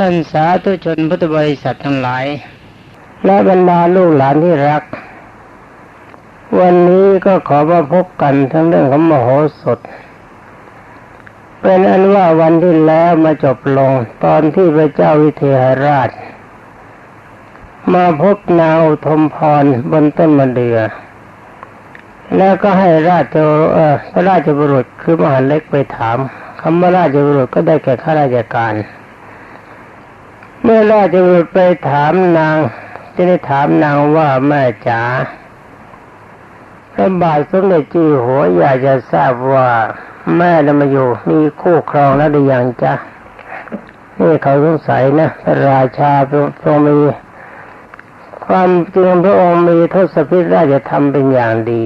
ท่านสาธุชนพุทธบริษัททั้งหลาย และบรรดาลูกหลานที่รัก วันนี้ก็ขอมาพบกันทั้งเรื่องของมโหสถ เป็นอันว่าวันที่แล้วมาจบลงตอนที่พระเจ้าวิเทหราช มาพบนางอุทมพรบนต้นมะเดือ แล้วก็ให้ราชเออพระราชบุรุษคือมหาเล็กไปถามคำว่าราชบุรุษก็ได้แก่ข้าราชการ เมื่อราชบุรุษไปถามนางจะได้ถามนางว่าแม่จ๋าพระบาทสมเด็จจีหัวอยากจะทราบว่าแม่จะมาอยู่มีคู่ครองแล้วหรือยังจ๊ะนี่เขาสงสัยนะพระราชาทรงมี ความจริงพระองค์มีทศพิธราชธรรมเป็นอย่างดี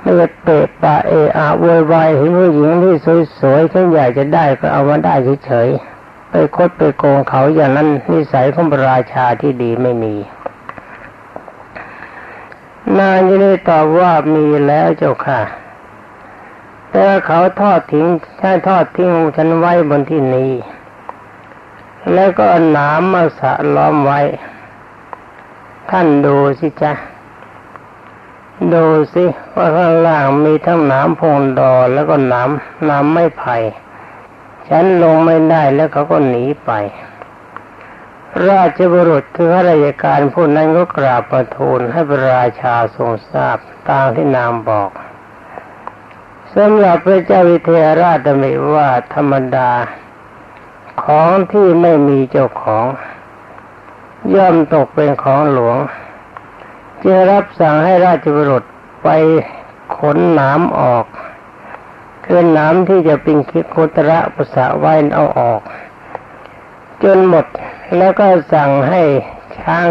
ไม่ว่าเตะปะเอะอะโวยวายเห็นผู้หญิงที่สวยๆเขาอยากจะได้ก็เอามาได้เฉยๆ ไปคดไปโกงเขาอย่างนั้นนิสัยของพระราชาที่ดีไม่มี นางจะได้ตอบว่ามีแล้วเจ้าค่ะ แต่เขาทอดทิ้งใช้ทอดทิ้งฉันไว้บนที่นี้ แล้วก็หนามมาสะล้อมไว้ ท่านดูสิจ๊ะดูสิว่าข้างล่างมีทั้งหนามพงดอแล้วก็หนามหนามไม่ไผ่ ฉันลงไม่ได้แล้วเขาก็หนีไป ราชบุรุษคือข้าราชการผู้นั้นก็กราบประทูลให้พระราชาทรงทราบตามที่นางบอกสำหรับพระเจ้าวิเทหราชดำริว่าธรรมดาของที่ไม่มีเจ้าของ ย่อมตกเป็นของหลวงจึงรับสั่งให้ราชบุรุษไปขนหนามออก คือนามที่จะเป็นคิโคตระปุษะไว้เอาออก จนหมดแล้วก็สั่งให้ช้าง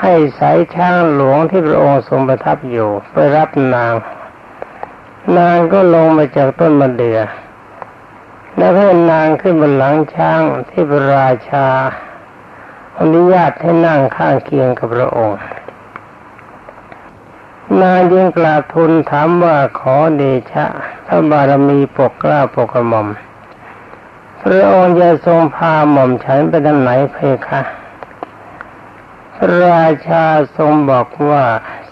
ให้สายช้างหลวงที่พระองค์ทรงประทับอยู่ ไปรับนาง นางก็ลงมาจากต้นมะเดื่อแล้วให้นางขึ้นบนหลังช้างที่พระราชาอนุญาตให้นั่งข้างเคียงกับพระองค์ นางยิงกราบทูลถามว่าขอเดชะ ระบารมีปกกล้าปกกระหม่อมพระองค์จะทรงพาหม่อมฉันไปทางไหนเพคะพระราชาทรงบอกว่า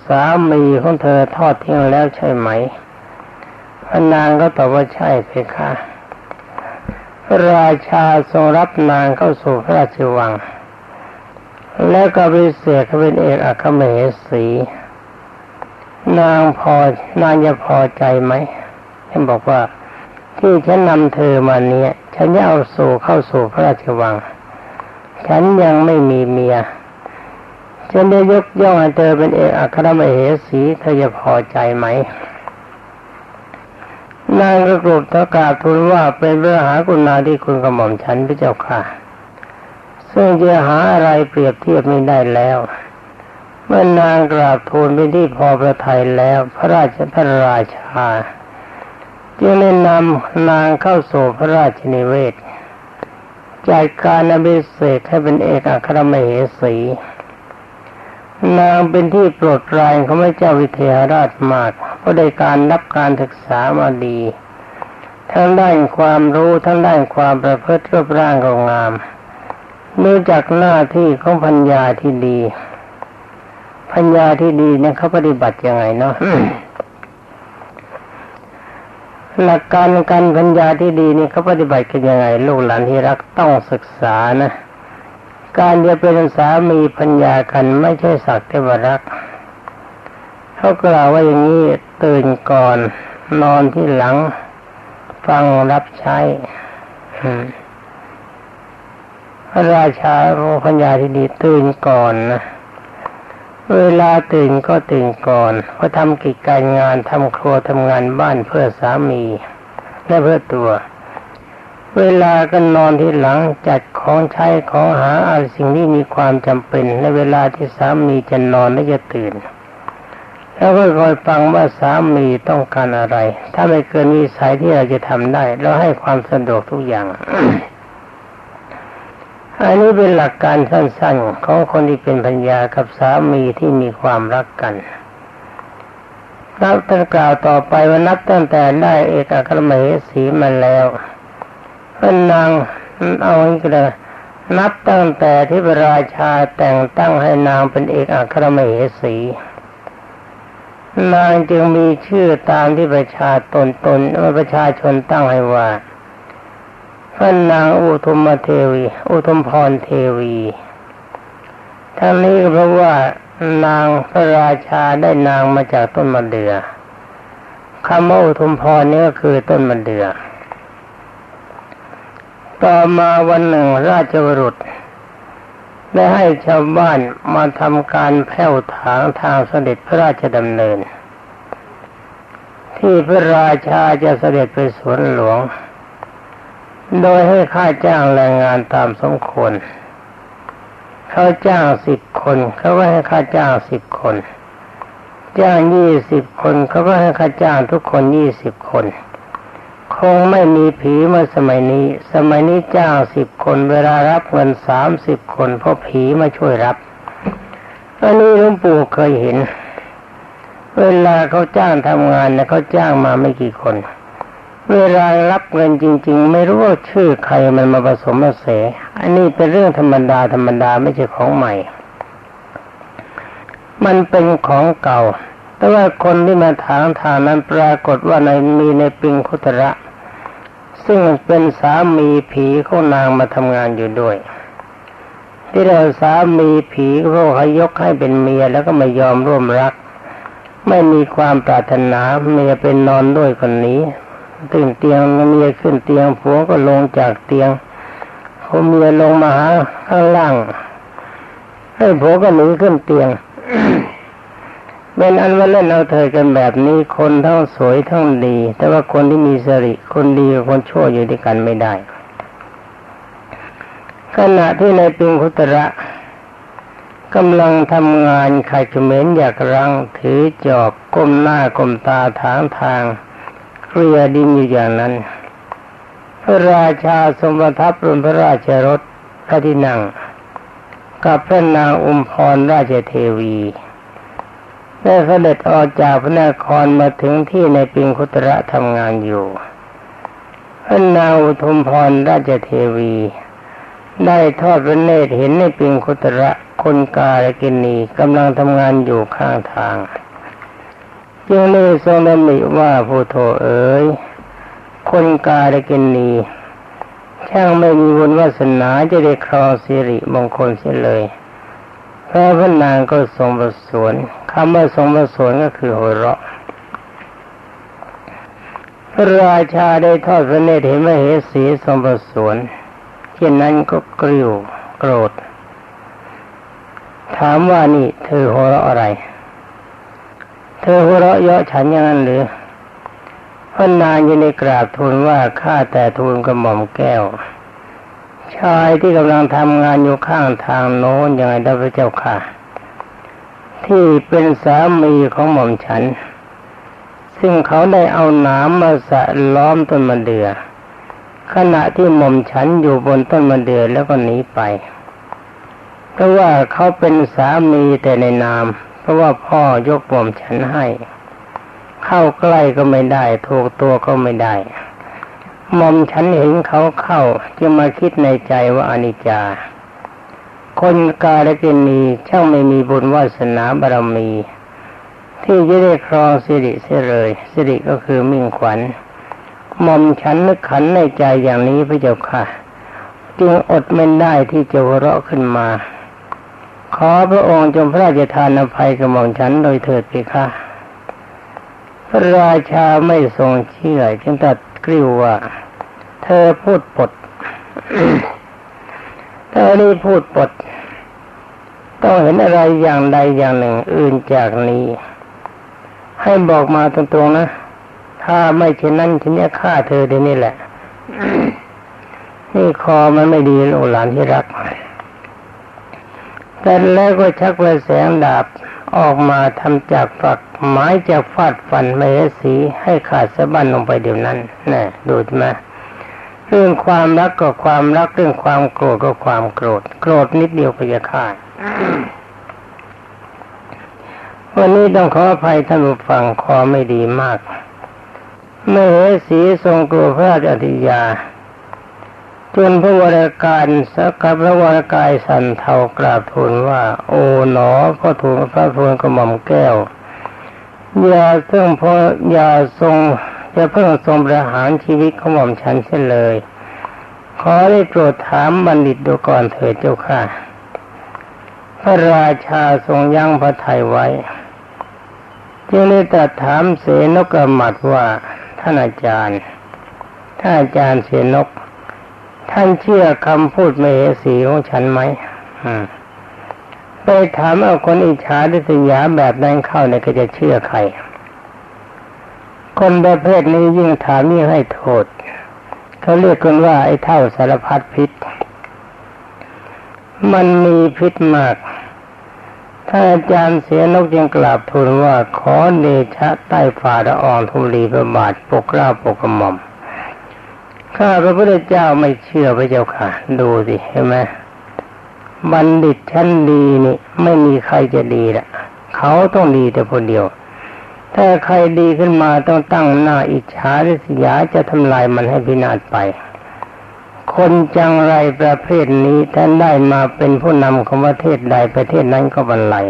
สามีของเธอทอดทิ้งแล้วใช่ไหมพระนางก็ตอบว่าใช่เพคะพระราชาทรงรับนางเข้าสู่พระราชวัง แล้วก็ไปเสกเป็นเอกอัครมสี นางพอนางจะพอใจไหม ท่านบอกว่าที่ฉันนำเธอมาเนี้ยฉันจะเอาสู่เข้าสู่พระราชวัง ฉันยังไม่มีเมีย ฉันได้ยกย่องให้เธอเป็นเอกอัครมเหสีเธอจะพอใจไหมนางก็กรุบตะกราบทูลว่าเป็นพระหากุณาที่คุณกระหม่อมฉันพระเจ้าค่ะ ซึ่งจะหาอะไรเปรียบเทียบไม่ได้แล้ว เมื่อนางกราบทูลเป็นที่พอพระทัยแล้ว พระราชพระราชา จึงได้นำนางเข้าสู่พระราชนิเวศจัดการอภิเษกให้เป็นเอกอัครมเหสี นางเป็นที่โปรดปรานของพระเจ้าวิเทหราชมากเพราะได้การรับการศึกษามาดี ทั้งด้านความรู้ทั้งด้านความประพฤติรูปร่างก็งามรู้จักหน้าที่ของพัญญาที่ดี พัญญาที่ดีเนี่ยเขาปฏิบัติยังไงเนาะ หลักการการพัญญาที่ดีนี่เขาปฏิบัติกันยังไงลูกหลานที่รักต้องศึกษานะ การจะเป็นสามีพัญญากันไม่ใช่สักแต่ว่ารักเขากล่าวว่าอย่างนี้ตื่นก่อน นอนที่หลัง ฟังรับใช้พระราชาโอพัญญาที่ดีตื่นก่อนนะ เวลาตื่นก็ตื่นก่อนเพราะทำกิจการงานทำครัวทำงานบ้านเพื่อสามีและเพื่อตัว เวลาก็นอนที่หลังจัดของใช้ของหาอะไรสิ่งที่มีความจำเป็นในเวลาที่สามีจะนอนและจะตื่น แล้วก็คอยฟังว่าสามีต้องการอะไร ถ้าไม่เกินวิสัยที่เราจะทำได้ เราให้ความสะดวกทุกอย่าง อันนี้เป็นหลักการสั้นๆ ของคนที่เป็นพัญญากับสามีที่มีความรักกันนับตั้งกล่าวต่อไปว่านับตั้งแต่ได้เอกอัครมเหสีมาแล้วพระนางเอาอย่างนี้ก็เลยนับตั้งแต่ที่พระราชาแต่งตั้งให้นางเป็นเอกอัครมเหสี นางจึงมีชื่อตามที่ประชาตนตนประชาชนตั้งให้ว่า พระนางอุทุมเทวี อุทุมพรเทวีทั้งนี้ก็เพราะว่านางพระราชาได้นางมาจากต้นมะเดือ่อคำว่าอุทุมพรนี่ก็คือต้นมะเดือ่อต่อมาวันหนึ่งราชบุรุษ ได้ให้ชาวบ้านมาทำการแผ่วถางทางเสด็จพระราชดำเนิน ที่พระราชาจะเสด็จไปสวนหลวง โดยให้ค่าจ้างแรงงานตามสมควรเขาจ้างสิบคนเขาก็ให้ค่าจ้างสิบคน จ้างยี่สิบคนเขาก็ให้ค่าจ้างทุกคนยี่สิบคน คงไม่มีผีเมื่อสมัยนี้ สมัยนี้จ้างสิบคนเวลารับเงินสามสิบคนเพราะผีมาช่วยรับอันนี้หลวงปู่เคยเห็น เวลาเขาจ้างทำงานเนะเขาจ้างมาไม่กี่คนเเวลารับเงินจริง ๆ ไม่รู้ว่าชื่อใครมันมาผสมมาเสอันนี้เป็นเรื่องธรรมดาธรรมดาไม่ใช่ของใหม่ มันเป็นของเก่า แต่ว่าคนที่มาถางทางนั้นปรากฏว่าในมีในปิงคุตระ ซึ่งเป็นสามีผีของนางมาทำงานอยู่ด้วย ที่เราสามีผีเขาเขายกให้เป็นเมียแล้วก็ไม่ยอมร่วมรัก ไม่มีความปรารถนาเมียเป็นนอนด้วยคนนี้ ตื่นเตียงเมียขึ้นเตียงผัวก็ลงจากเตียงเขาเมียลงมาหาข้างล่าง ให้ผัวก็หนีขึ้นเตียงเป็นอันว่าเล่นเอาเธอกันแบบนี้คนทั้งสวยทั้งดี แต่ว่าคนที่มีสริคนดีกับคนชั่วอยู่ด้วยกันไม่ได้ขณะที่ในปิงคุตระกำลังทำงานขายเขมรอยากรังถือจอบก้มหน้าก้มตาถางทาง เคลียดินอยู่อย่างนั้น พระราชาสมบัติบนพระราชรถพระที่นั่ง กับพระนางอุมพรราชเทวีได้เสด็จออกจากพระนครมาถึงที่ในปิงคุตระทำงานอยู่พระนางอุทุมพรราชเทวี ได้ทอดพระเนตรเห็นในปิงคุตระคนกาลกินีกำลังทำงานอยู่ข้างทาง จึงได้ทรงดำริว่าผู้โทเอ๋ยคนกาลกินีช่างไม่มีบุญวาสนาจะได้ครองสิริมงคลเสียเลยพระพนางก็ทรงประสวนคำว่าทรงประสวนก็คือหัวเราะพระราชาได้ทอดพระเนตรเห็นว่าเหสีทรงประสวนเช่นนั้นก็กริ้วโกรธ ถามว่านี่เธอหัวเราะอะไร ธอหัวเราะเยาะฉันอย่างนั้นหรือพระนางยังได้กราบทูลว่าข้าแต่ทูลกระหม่อมแก้ว ชายที่กำลังทำงานอยู่ข้างทางโน้นยังไงได้พระเจ้าค่ะ ที่เป็นสามีของหม่อมฉัน ซึ่งเขาได้เอาหนามมาสะล้อมต้นมะเดือ่อขณะที่หม่อมฉันอยู่บนต้นมะเดื่อแล้วก็หนีไปเพราะว่าเขาเป็นสามีแต่ในนาม ราะว่าพ่อยกหม่มฉันให้ เข้าใกล้ก็ไม่ได้ถูกตัวก็ไม่ได้มอมฉันเห็นเขาเข้าจึงมาคิดในใจว่าอนิจจา คนกาลกินีช่างไม่มีบุญวาสนาบารมี ที่จะได้ครองสิริเสียเลยสิริก็คือมิ่งขวัญมอมฉันนึกขันในใจอย่างนี้พระเจ้าค่ะ จึงอดไม่ได้ที่จะหัวเราะขึ้นมา ขอพระองค์จงพระราชทานอภัยกับหม่อมฉันโดยเถิดเพคะพระราชาไม่ทรงเชื่อจึงตัดกริ้วว่า เธอพูดปด เธอนี่พูดปด ต้องเห็นอะไรอย่างใดอย่างหนึ่งอื่นจากนี้ ให้บอกมาตรงๆนะ ถ้าไม่เช่นนั้นฉันจะฆ่าเธอเดี๋ยวนี้แหละ นี่คอมันไม่ดีลูกหลานที่รัก แต่แล้วก็ชักไปแสงดาบออกมาทำจากฝักไม้จากฟาดฟันเมสีให้ขาดสะบั้นลงไปเดี๋ยวนั้นน่ดูไหมเรื่องความรักก็ความรักเรื่องความโกรธก็ความโกรธ โกรธนิดเดียวก็จะขาดวันนี้ต้องขออภัยท่านผู้ฟังคอไม่ดีมากเมเหสีทรงกลัวพระราชอธิยา จนพระวรากายสักกับพระวรากายสันเทากราบทูลว่า โอ๋หนอพ่อทูลพระทูลกระหม่อมแก้วอย่าเพิ่งพออย่าทรงอย่าเพิ่งทรงประหารชีวิตของหม่อมฉันเสียเลย ขอได้โปรดถามบัณฑิตดูก่อนเถิดเจ้าค่ะ พระราชาทรงยั้งพระทัยไว้ จึงได้ตรัสถามเสนกกมัดว่าท่านอาจารย์ท่านอาจารย์เสนก ท่านเชื่อคำพูดมเหสีของฉันไหมไปถามเอาคนอิจฉาดิษยาแบบนั้นเข้าเนี่ยก็จะเชื่อใคร คนประเภทนี้ยิ่งถามยิ่งให้โทษ เขาเรียกกันว่าไอ้เท่าสารพัดพิษ มันมีพิษมาก ถ้าอาจารย์เสียนกยังกราบทูลว่าขอเดชะใต้ฝ่าละอองทุลีพระบาทปกเกล้าปกกระหม่อม ข้าพระพุทธเจ้าไม่เชื่อพระเจ้าค่ะ ดูสิเห็นไหมบัณฑิตชั้นดีนี่ ไม่มีใครจะดีละเขาต้องดีแต่คนเดียว ถ้าใครดีขึ้นมาต้องตั้งหน้าอิจฉาริษยาจะทำลายมันให้พินาศไป คนจังไรประเภทนี้ท่านได้มาเป็นผู้นำของประเทศใดประเทศนั้นก็บรรลัย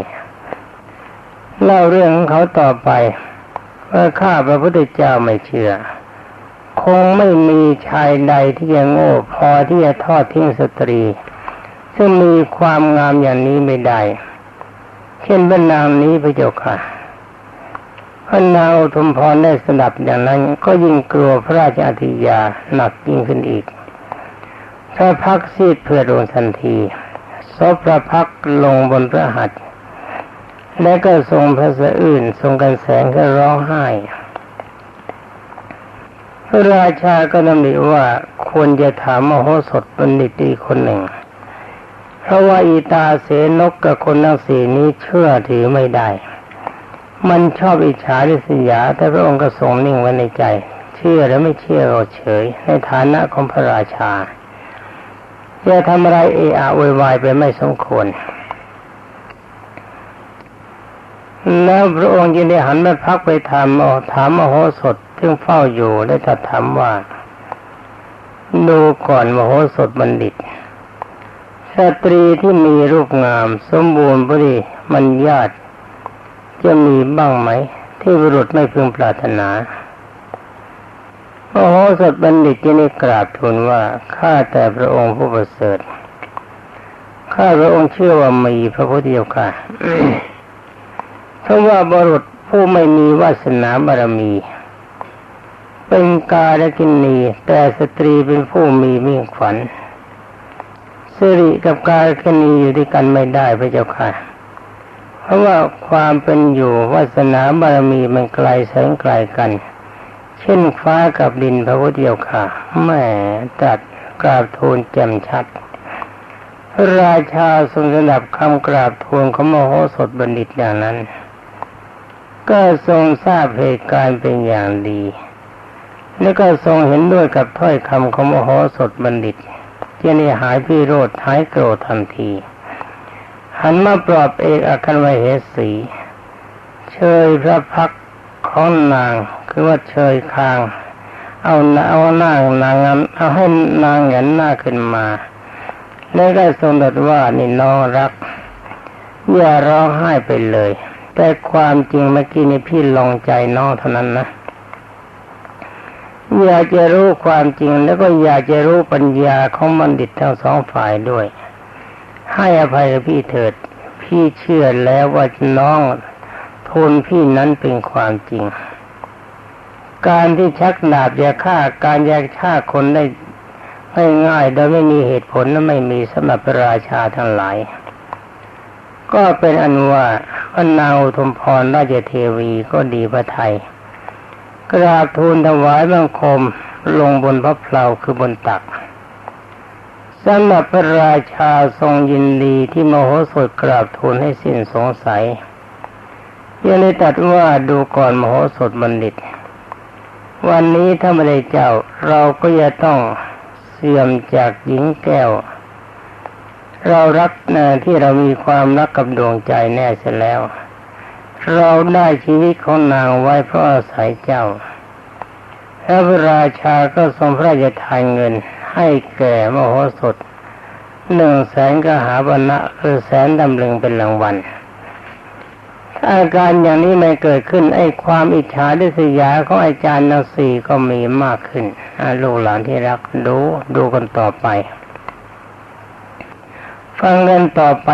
เล่าเรื่องของเขาต่อไปว่าข้าพระพุทธเจ้าไม่เชื่อ คงไม่มีชายใดที่จะโง่พอที่จะทอดทิ้งสตรี ซึ่งมีความงามอย่างนี้ไม่ได้ เช่นพระนางนี้พระเจ้าค่ะพระนางอุทุมพรได้สดับอย่างนั้น ก็ยิ่งกลัวพระราชอธิยาหนักยิ่งขึ้นอีกพระพักซีดเพื่อลงทันทีซบพระพักลงบนพระหัตถ์และก็ทรงพระสะอื่นทรงกันแสงก็ร้องไห้ พระราชาก็นำดิว่าควรจะถามมโหสถบัณฑิตอีกคนหนึ่ง เพราะว่าอีตาเสนกกับคนทั้งสี่นี้เชื่อถือไม่ได้ มันชอบอิจฉาริษยา แต่พระองค์ก็ทรงนิ่งไว้ในใจ เชื่อและไม่เชื่อก็เฉย ในฐานะของพระราชาจะทำอะไรเอะอะวยวายไปไม่สมควรแล้วพระองค์จึงได้หันมาพักไปถามถามมโหสถ ซึ่งเฝ้าอยู่ได้ตรัสถามว่า ดูก่อนมโหสถบัณฑิต สตรีที่มีรูปงาม สมบูรณ์บริมันญาติ จะมีบ้างไหม ที่บุรุษไม่พึงปรารถนาโอ้โหสดบัณฑิตที่นี่กราบทูลว่าข้าแต่พระองค์ผู้ประเสริฐข้าพระองค์เชื่อว่ามีพระพุทธเจ้าค่ะเพราะว่าบรุษผู้ไม่มีวาสนาบารมี เป็นกาลกินีแต่สตรีเป็นผู้มีมิ่งขวัญสิริกับกาลกินีอยู่ด้วยกันไม่ได้พระเจ้าค่ะ เพราะว่าความเป็นอยู่วาสนาบารมีมันไกลแสงไกลกัน เช่นฟ้ากับดินพระพุทธเจ้าค่ะแม่ตัดกราบทูลแจ่มชัด ราชาทรงสดับคำกราบทูลของมโหสถบัณฑิตอย่างนั้น ก็ทรงทราบเหตุการณ์เป็นอย่างดี และก็ทรงเห็นด้วยกับถ้อยคำของมโหสถบัณฑิตที่นี่หายพิโรธหายโกรธทันที หันมาปลอบเอกอัครวเหสี เชยพระพักของนางคือว่าเชยคาง เอาเอาหน้านางเอาให้นางเห็นหน้าขึ้นมา แล้วได้ทรงตรัสว่านี่น้องรัก อย่าร้องไห้ไปเลย แต่ความจริงเมื่อกี้นี่พี่ลองใจน้องเท่านั้นนะ อยากจะรู้ความจริงแล้วก็อยากจะรู้ปัญญาของบัณฑิตทั้งสองฝ่ายด้วย ให้อภัยกับพี่เถิด พี่เชื่อแล้วว่าน้องทูลพี่นั้นเป็นความจริง การที่ชักดาบจะฆ่าการแยกฆ่าคนได้ง่ายๆโดยไม่มีเหตุผลและไม่มีสำหรับราชาทั้งหลาย ก็เป็นอันว่าพระนางอุทมพรราชเทวีก็ดีพระไทย กราบทูลถวายบังคมลงบนพระเพลาคือบนตักสำหรับพระราชาทรงยินดีที่มโหสถกราบทูลให้สิ้นสงสัยยังได้ตัดว่าดูก่อนมโหสถบัณฑิต วันนี้ถ้าไม่ได้เจ้าเราก็จะต้องเสื่อมจากหญิงแก้ว เรารักนะที่เรามีความรักกับดวงใจแน่เสียแล้ว เราได้ชีวิตของนางไว้เพราะอาศัยเจ้าพระราชาก็ทรงพระราชทานเงินให้แก่มโหสถหนึ่งแสนกหาบรรณะคือแสนดำลึงเป็นรางวัลอาการอย่างนี้ไม่เกิดขึ้นไอ้ความอิจฉาดิษยาของอาจารย์นาสีก็มีมากขึ้นลูกหลานที่รักดูดูกันต่อไป ฟังกันต่อไป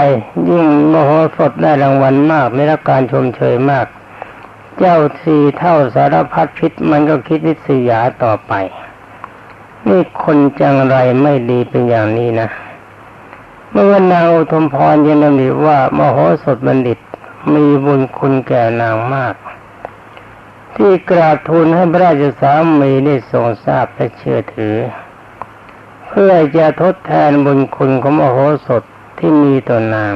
ยิ่งมโหสถได้รางวัลมากได้รับการชมเชยมาก เจ้าสีเท่าสารพัดพิษมันก็คิดวิษยาต่อไป นี่คนจังไรไม่ดีเป็นอย่างนี้นะ เมื่อนางอุทมพรยังนำดีว่ามโหสถบัณฑิตมีบุญคุณแก่นางมาก ที่กราบทูลให้พระราชสามีได้ทรงทราบและเชื่อถือ เพื่อจะทดแทนบุญคุณของมโหสถ ที่มีต่อนาง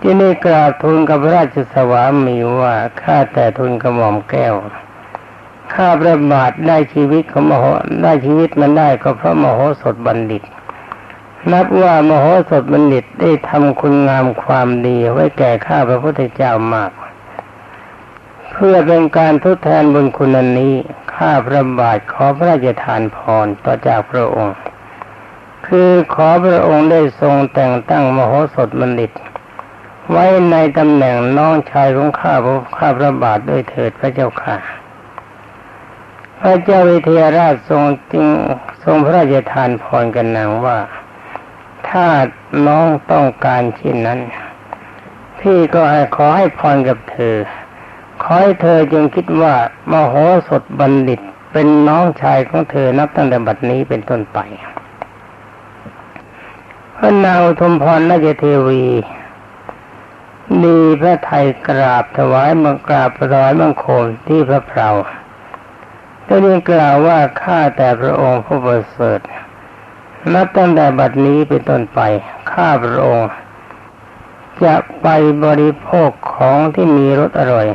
ที่ได้กราบทูลกับราชสวามีว่าข้าแต่ทูลกระหม่อมแก้วข้าประบาทได้ชีวิตของมโหได้ชีวิตมันได้ก็เพราะมโหสถบัณฑิต นับว่ามโหสถบัณฑิตได้ทำคุณงามความดีไว้แก่ข้าพระพุทธเจ้ามาก เพื่อเป็นการทดแทนบุญคุณนนี้ข้าพระบาทขอพระราชทานพรต่อจากพระองค์ คือขอพระองค์ได้ทรงแต่งตั้งมโหสถบัณฑิตไว้ในตำแหน่งน้องชายของข้าพระข้าพระบาทด้วยเถิดพระเจ้าค่ะ พระเจ้าวิเทหราชทรงจริงทรงพระราชทานพรกันนางว่า ถ้าน้องต้องการเช่นนั้น พี่ก็ให้ขอให้พรกับเธอ ขอให้เธอจงคิดว่ามโหสถบัณฑิตเป็นน้องชายของเธอนับตั้งแต่บัดนี้เป็นต้นไป พระนางอุทมพรนาจเทวีดีพระไทยกราบถวายมังกราบถวายมังคมที่พระเพลาตัวนี้กล่าวว่าข้าแต่พระองค์ผู้ประเสริฐนับตั้งแต่บัดนี้เป็นต้นไปข้าพระองค์จะไปบริโภคของที่มีรสอร่อย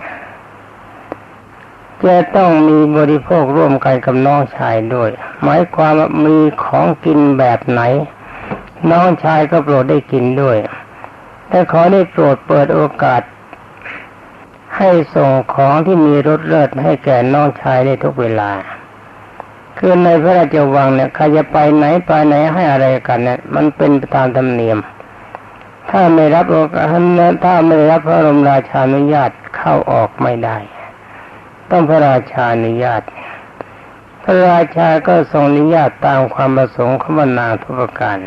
จะต้องมีบริโภคร่วมกันกับน้องชายด้วย หมายความว่ามีของกินแบบไหน น้องชายก็โปรดได้กินด้วย แต่ขอได้โปรดเปิดโอกาส ให้ส่งของที่มีรสเลิศให้แก่น้องชายได้ทุกเวลา คือในพระราชวังเนี่ยใครจะไปไหนไปไหนให้อะไรกันเนี่ยมันเป็นตามธรรมเนียม ถ้าไม่รับโอกาสถ้าไม่รับพระบรมราชานุญาตเข้าออกไม่ได้ ต้องพระราชานุญาตพระราชาก็ทรงอนุญาตตามความประสงค์ของบรรณาทุกประการ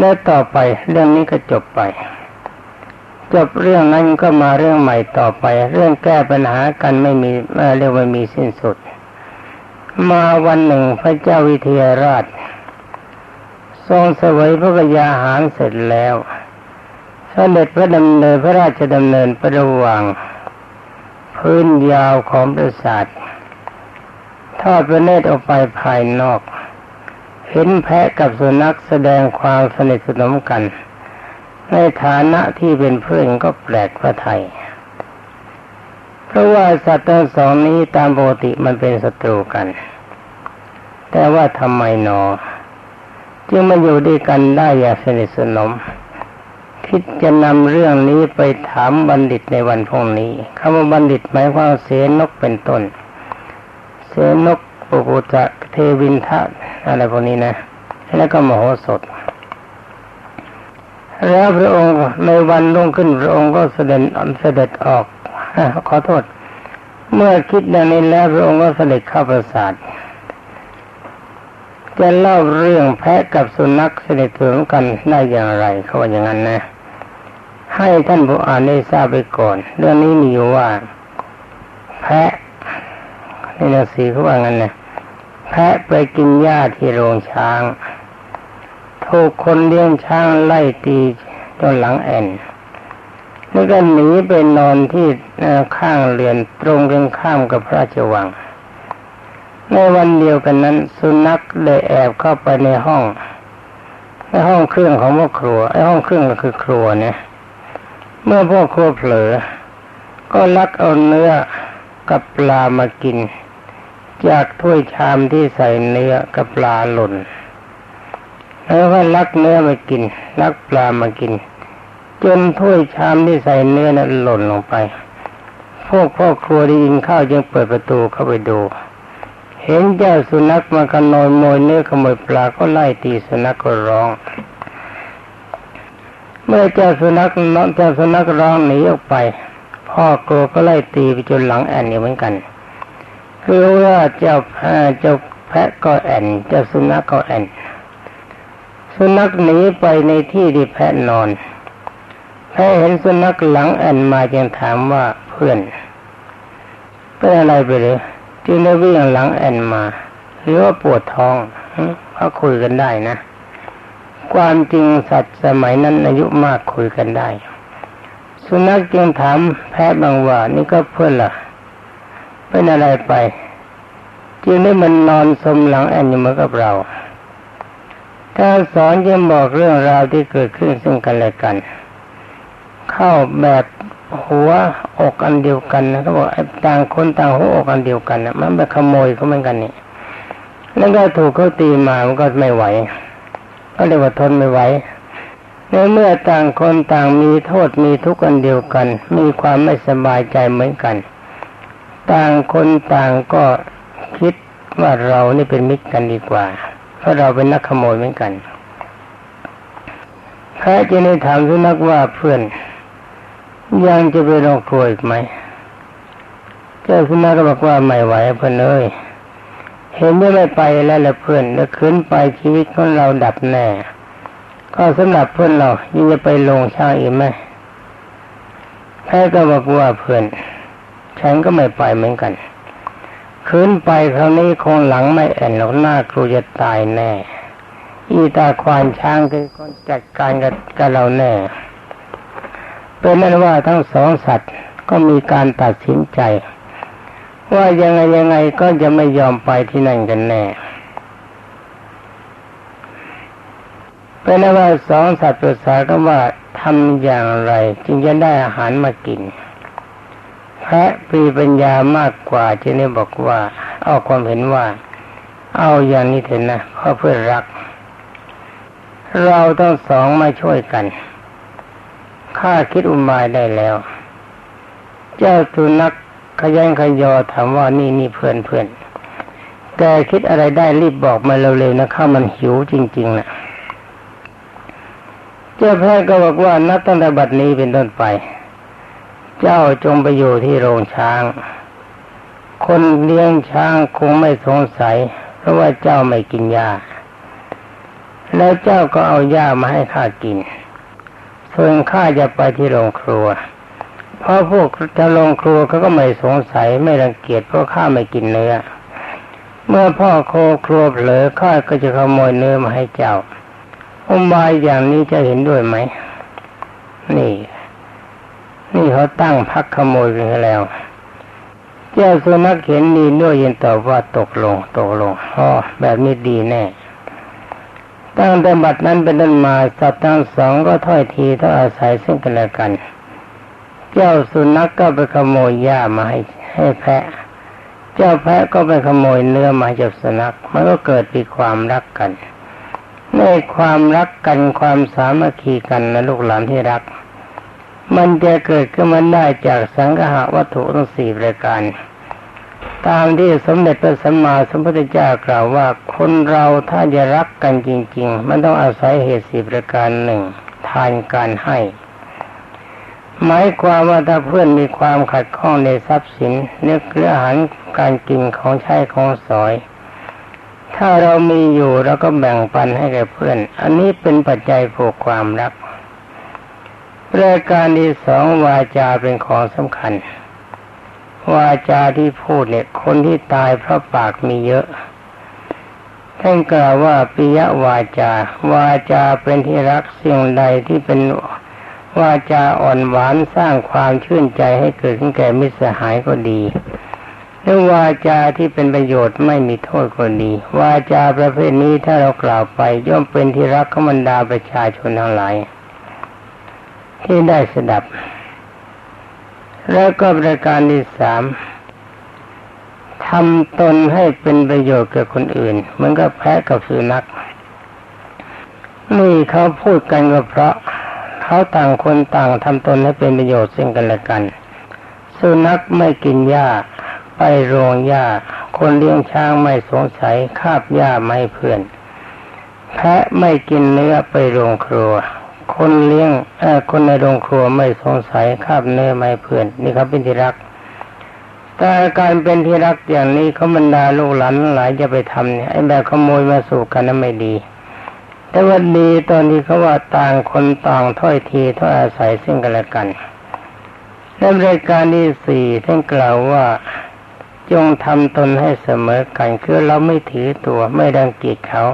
และต่อไปเรื่องนี้ก็จบไปจบเรื่องนั้นก็มาเรื่องใหม่ต่อไป เรื่องแก้ปัญหากันไม่มีเรียกว่ามีสิ้นสุด มาวันหนึ่งพระเจ้าวิเทหราช ทรงเสวยพระกยาหารเสร็จแล้วเสด็จพระดำเนินพระราชดำเนินประวัง พื้นยาวของปราสาททอดพระเนตรออกไปภายนอก เห็นแพะกับสุนัขแสดงความสนิทสนมกัน ในฐานะที่เป็นเพื่อนก็แปลกพระไทย เพราะว่าสัตว์ทั้งสองนี้ตามปกติมันเป็นศัตรูกัน แต่ว่าทำไมหนอ จึงมาอยู่ด้วยกันได้อย่างสนิทสนม คิดจะนำเรื่องนี้ไปถามบัณฑิตในวันพรุ่งนี้คำว่าบัณฑิตหมายความเสนกเป็นต้น เสนก ปุกุจะเทวินทะอะไรพวกนี้นะ แล้วก็มโหสถ แล้วพระองค์ในวันลงขึ้นพระองค์ก็เสด็จเสด็จออกขอโทษ เมื่อคิดดังนี้แล้วพระองค์ก็เสด็จเข้าปราสาทจะเล่าเรื่องแพะกับสุนัขเสด็จถึงกันได้อย่างไรเขาว่าอย่างนั้นนะ ให้ท่านผู้อ่านได้ทราบไปก่อน เรื่องนี้มีอยู่ว่า แพะนี่นะสีเขาว่างั้นนะ แพะไปกินหญ้าที่โรงช้าง ถูกคนเลี้ยงช้างไล่ตีจนหลังแอนแล้วก็หนีไปนอนที่ข้างเรือนตรงกันข้ามกับพระราชวัง ในวันเดียวกันนั้น สุนัขได้แอบเข้าไปในห้องในห้องเครื่องของพ่อครัวไอ้ห้องเครื่องก็คือครัวเนี่ย เมื่อพ่อครัวเผลอ ก็ลักเอาเนื้อกับปลามากิน จากถ้วยชามที่ใส่เนื้อกับปลาหล่น แล้วก็ลักเนื้อมากิน ลักปลามากิน จนถ้วยชามที่ใส่เนื้อนั้นหล่นลงไป พวกพ่อครัวได้ยินข้าวจึงเปิดประตูเข้าไปดู เห็นเจ้าสุนัขมาขโมยโมยเนื้อขโมยปลาก็ไล่ตีสุนัขก็ร้อง เมื่อเจ้าสุนัขน้องเจ้าสุนัขร้องหนีออกไป พ่อกลัวก็ไล่ตีไปจนหลังแอนอยู่เหมือนกัน คือว่าเจ้าแพะเจ้าแพะก็แอนเจ้าสุนัขก็แอนสุนัขหนีไปในที่ที่แพะนอนแพะเห็นสุนัขหลังแอนมาจึงถามว่าเพื่อนเป็นอะไรไปหรือจึงได้วิ่งหลังแอนมา หรือว่าปวดท้องเขาคุยกันได้นะ ความจริงสัตว์สมัยนั้นอายุมากคุยกันได้ สุนัขจึงถามแพะบางว่านี่ก็เพื่อนล่ะ เป็นอะไรไปจึงได้มันนอนสมหลังแอนอยู่เหมือนกับเราการสอนจะบอกเรื่องราวที่เกิดขึ้นซึ่งกันและกัน เข้าแบบหัวอกอันเดียวกันนะเขาบอกต่างคนต่างหัวอกอันเดียวกันนะมันไปขโมยเขาเหมือนกันนี่แล้วก็ถูกเขาตีมามันก็ไม่ไหว ก็เลยว่าทนไม่ไหวในเมื่อต่างคนต่างมีโทษมีทุกข์อันเดียวกัน มีความไม่สบายใจเหมือนกัน ต่างคนต่างก็คิดว่าเรานี่เป็นมิตรกันดีกว่า เพราะเราเป็นนักขโมยเหมือนกันแพ้จะได้ถามสุนัขว่าเพื่อน ยังจะไปโรงครัวอีกไหมเจ้าคุณนาก็บอกว่าไม่ไหวเพื่อนเอ้ยเห็นว่าไม่ไปแล้วละเพื่อนแล้วคืนไปชีวิตของเราดับแน่ ก็สำหรับเพื่อนเรายังจะไปลงช่างอีกไหมแพ้ก็บอกว่าเพื่อน ฉันก็ไม่ไปเหมือนกัน คืนไปคราวนี้คงหลังไม่แอนหรอกหน้าครูจะตายแน่ อีตาควานช้างคือคนจัดการกับเราแน่ เป็นนั้นว่าทั้งสองสัตว์ก็มีการตัดสินใจ ว่ายังไงยังไงก็จะไม่ยอมไปที่นั่นกันแน่เป็นนั้นว่าสองสัตว์ปรึกษากันว่าทำอย่างไร จึงจะได้อาหารมากิน แพะปีปัญญามากกว่าจึงได้บอกว่า เอาความเห็นว่า เอาอย่างนี้เถอะนะเพราะเพื่อรัก เราต้องสองมาช่วยกันข้าคิดอุบายได้แล้ว เจ้าสุนัขขยันขยอถามว่านี่นี่เพื่อนเพื่อนแกคิดอะไรได้รีบบอกมาเร็วๆนะข้ามันหิวจริงๆนะเจ้าแพทย์ก็บอกว่านับตั้งแต่บัดนี้เป็นต้นไป เจ้าจงไปอยู่ที่โรงช้าง คนเลี้ยงช้างคงไม่สงสัย เพราะว่าเจ้าไม่กินยาแล้วเจ้าก็เอาหญ้ามาให้ข้ากิน ส่วนข้าจะไปที่โรงครัว เพราะพวกจะโรงครัวเขาก็ไม่สงสัยไม่รังเกียจเพราะข้าไม่กินเนื้อ เมื่อพ่อโคครัวเผลอข้าก็จะขโมยเนื้อมาให้เจ้าอุบายอย่างนี้จะเห็นด้วยไหม นี่ นี่เขาตั้งพักขโมยกันแล้ว เจ้าสุนัขเห็นดีด้วยยินตอบว่าตกลง ตกลงอ๋อแบบนี้ดีแน่ตั้งแต่บัดนั้นเป็นต้นมาสัตว์ทั้งสองก็ถ้อยทีต้องอาศัยซึ่งกันและกัน เจ้าสุนัขกก็ไปขโมยหญ้ามาให้ให้แพะ เจ้าแพะก็ไปขโมยเนื้อมาจากสุนัขมันก็เกิดปีความรักกันในความรักกันความสามัคคีกันนะลูกหลานที่รัก มันจะเกิดขึ้นมาได้จากสังหาวัตถุทั้งสี่ประการ ตามที่สมเด็จพระสัมมาสัมพุทธเจ้ากล่าวว่าคนเราถ้าจะรักกันจริง ๆ มันต้องอาศัยเหตุสี่ประการหนึ่งทานการให้ หมายความว่าถ้าเพื่อนมีความขัดข้องในทรัพย์สินเนื้อเกลืออาหารการกินของใช้ของสอย ถ้าเรามีอยู่เราก็แบ่งปันให้แก่เพื่อน อันนี้เป็นปัจจัยผูกความรัก รายการที่สองวาจาเป็นของสำคัญ วาจาที่พูดเนี่ย คนที่ตายเพราะปากมีเยอะท่านกล่าวว่าปิยวาจา วาจาเป็นที่รักสิ่งใดที่เป็นวาจาอ่อนหวานสร้างความชื่นใจให้เกิดขึ้นแก่มิตรสหายก็ดีหรือวาจาที่เป็นประโยชน์ไม่มีโทษก็ดี วาจาประเภทนี้ถ้าเรากล่าวไป ย่อมเป็นที่รักขบรรดาประชาชนทั้งหลาย ที่ได้สดับ แล้วก็ประการที่สามทำตนให้เป็นประโยชน์กับคนอื่นเหมือนกับแพะกับสุนัขนี่เขาพูดกันก็เพราะเขาต่างคนต่างทำตนให้เป็นประโยชน์ซึ่งกันและกัน สุนัขไม่กินหญ้า ไปโรงหญ้าคคนเลี้ยงช้างไม่สงสัยคาบหญ้าไม่เพื่อน แพะไม่กินเนื้อไปโรงครัว คนเลี้ยงอคนในโรงครัวไม่สงสัยคาบเนื้อไม่เพื่อนนี่ครับเป็นที่รัก แต่การเป็นที่รักอย่างนี้เขาบรรดาลูกหลานหลายจะไปทำเนี่ยไอ้แบบขโมยมาสู่กันนั้นไม่ดี แต่ว่าดีตอนที่เขาว่าต่างคนต่างถ้อยทีถ้อยอาศัยซึ่งกันและกันในรายการที่สี่ท่านกล่าวว่าจงทำตนให้เสมอกันคือเราไม่ถือตัวไม่ดังกีดเขา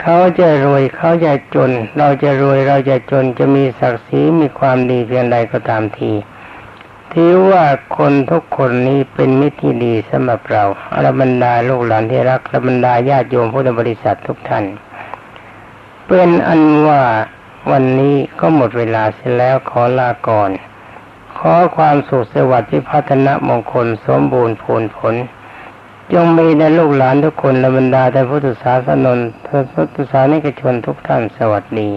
เขาจะรวยเขาจะจน เราจะรวยเราจะจนจะมีศักดิ์ศรีมีความดีเพียงใดก็ตามทีถือว่าคนทุกคนนี้เป็นมิตรที่ดีสำหรับเราอรบรรดาลูกหลานที่รักและบรรดาญาติโยมพุทธบริษัททุกท่าน เป็นอันว่าวันนี้ก็หมดเวลาเสียแล้วขอลาก่อน ขอความสุขสวัสดิ์ที่พัฒนมงคลสมบูรณ์ผลผล จงมีในลูกหลานทุกคนและบรรดาแต่พุทธศาสนนพุทธศาสนิกชนทุกท่านสวัสดี